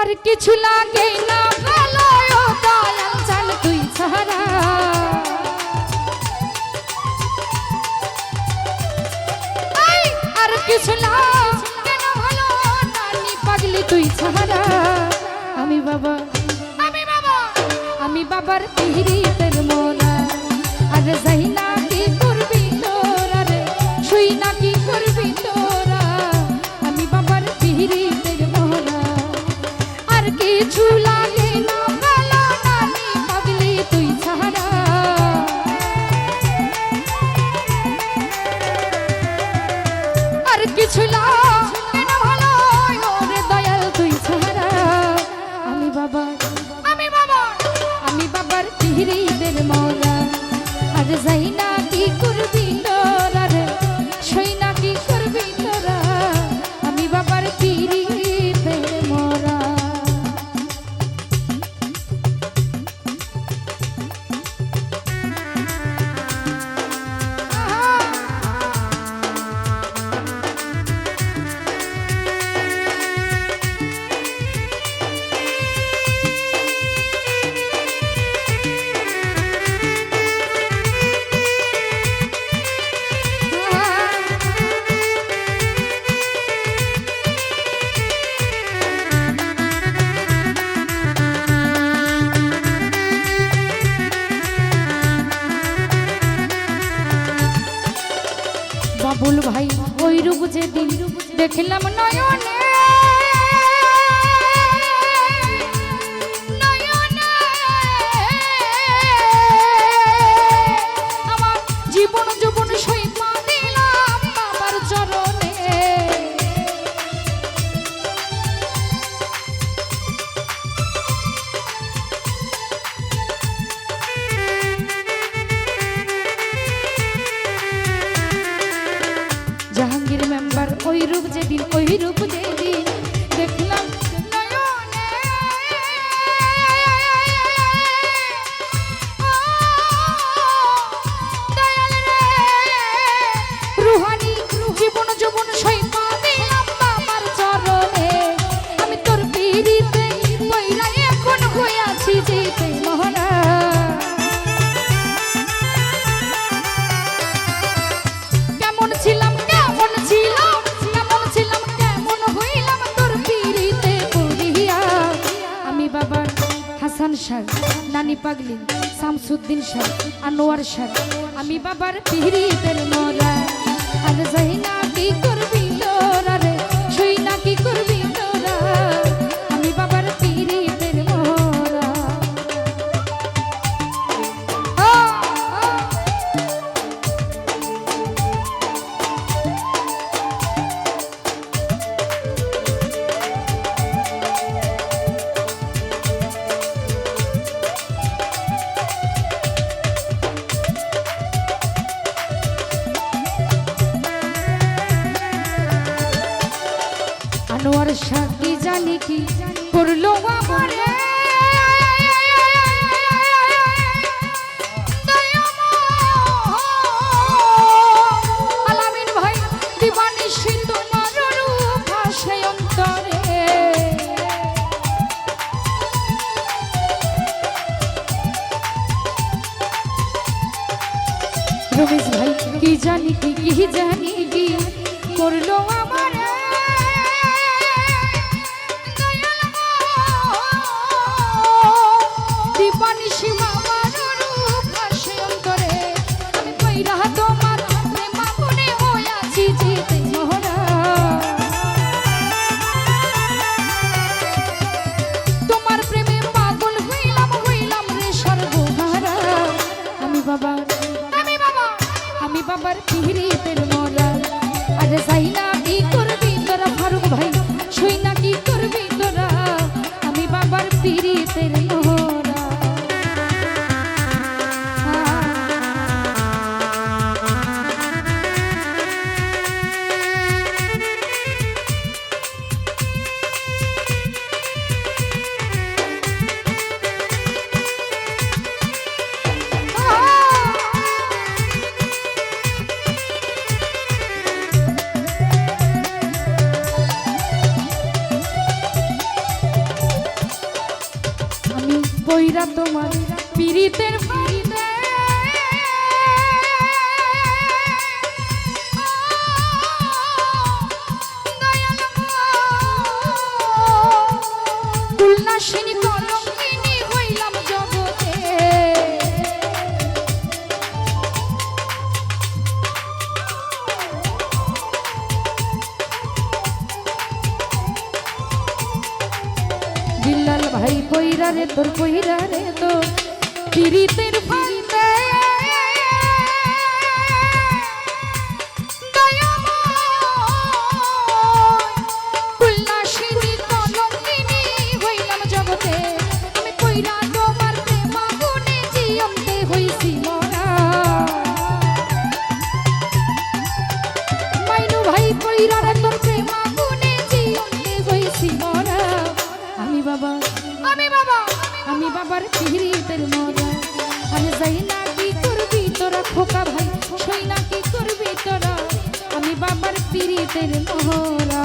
আর কিছু লাগে না ভালো দয়াল জান তুই ছাড়া। আর কিছু লাগে না ভালো নানি পাগলি তুই ছাড়া? আমি বাবা আমি বাবা। আমি বাবার পিহরিতের মোরা আর যাই আমি বাবার পিহরিদের মরা আর যাই কি করবি তোরা? বাবুল ভাই ওই রূপ যে দিন দেখলাম নয়নে। ওই রূপ যেদিন ওই রূপ যেদিন। হাসান স্যার, নানি পাগলি, শামসুদ্দিন স্যার, আনোয়ার স্যার, আমি বাবার পিড়িতের মরা আর যাই না কি করবি তোরা রে সই না কি করবি করল আমারে। রমেশ ভাই কি জানি কি কি জানি কি করল পইরা তোমার পীড়িতের ভাই পইরা রে তোর, পইরা রে তো পীড়িতের ফান্দে কুলনাশিনী কলঙ্কিনী হইলাম জগতে। আমি পইরা তোমার প্রেমা গুণে জিয়ন্তে হইছি মরা। মাইনু ভাই, পইরা রে তোর প্রেমা গুণে জিয়ন্তে হইছি মরা। আমি বাবা আমি বাবা। আমি বাবার পিহরিতের মরা আমি যাই না কি করবি তোরা খোকা ভাই? সই না কি করবি তোরা? আমি বাবার পিরিতের মোহরা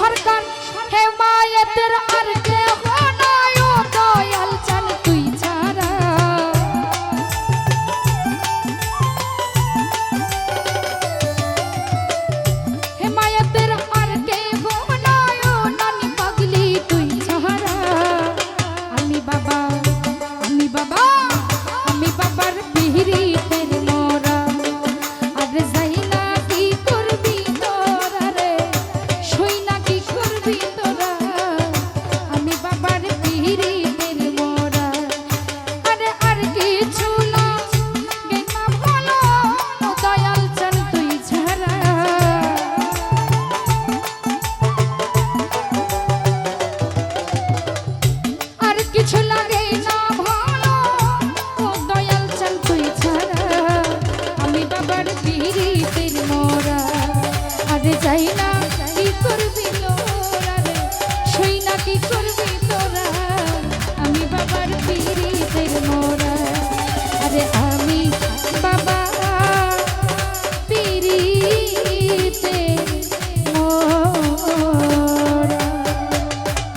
সরকার হেমায়েতের আর কেহ কি করব